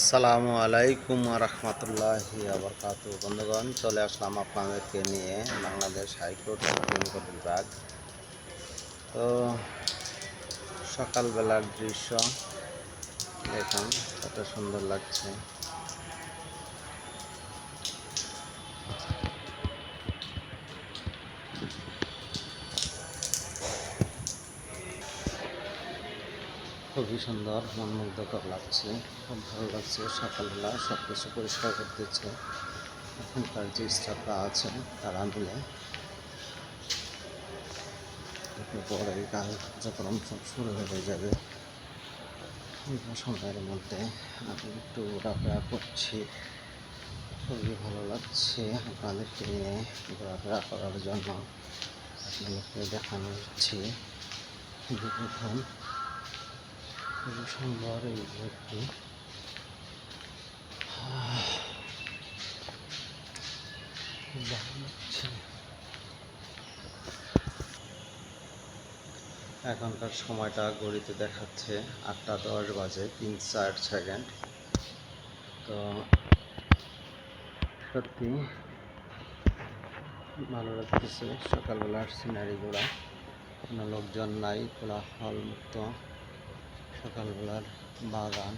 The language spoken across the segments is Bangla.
আসসালামু আলাইকুম রহমতুল্লাহি আবরকাত বন্ধুগণ, চলে আসলাম আপনাদেরকে নিয়ে বাংলাদেশ হাইকোর্ট সুপ্রিম কোর্ট বিভাগ। তো, সকালবেলার দৃশ্য দেখুন, কত সুন্দর লাগছে। খুবই সুন্দর, মনমুগ্ধকর লাগছে, খুব ভালো লাগছে। সকালবেলা সব কিছু পরিষ্কার করতেছে এখনকার যে স্টাফরা আছে, তারা মিলে পরে কার্যক্রম সব শুরু হয়ে যাবে। সময়ের মধ্যে আমি একটু ঘোরাফেরা করছি। খুবই ভালো লাগছে আপনাদেরকে নিয়ে ঘোরাফেরা করার জন্য। আপনাদেরকে দেখানো হচ্ছে। এখনকার সময়টা ঘড়িতে দেখাচ্ছে আটটা দশ বাজে, তিন চার সেকেন্ড তো সত্যি ভালো লাগতেছে। সকালবেলার সিনারিগুলা কোনো লোকজন নাই কোলাহল মুক্ত সকালবেলার বাগান।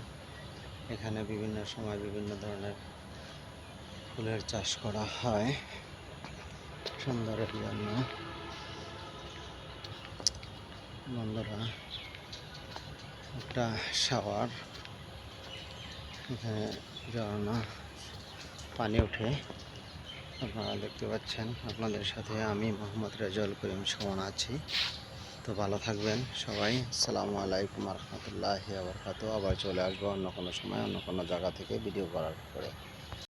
এখানে বিভিন্ন সময় বিভিন্ন ধরনের ফুলের চাষ করা হয় সুন্দরের জন্য। বন্ধুরা, একটা শাওয়ার। এখানে ঝর্ণা, পানি ওঠে। আপনারা দেখতে পাচ্ছেন, আপনাদের সাথে আমি মোহাম্মদ রেজাউল করিম সুমন আছি। তো ভালো থাকবেন সবাই। সালামু আলাইকুম রহমতুল্লাহ আবার চলে আসব অন্য কোনো সময়, অন্য কোনো জায়গা থেকে ভিডিও করার পরে।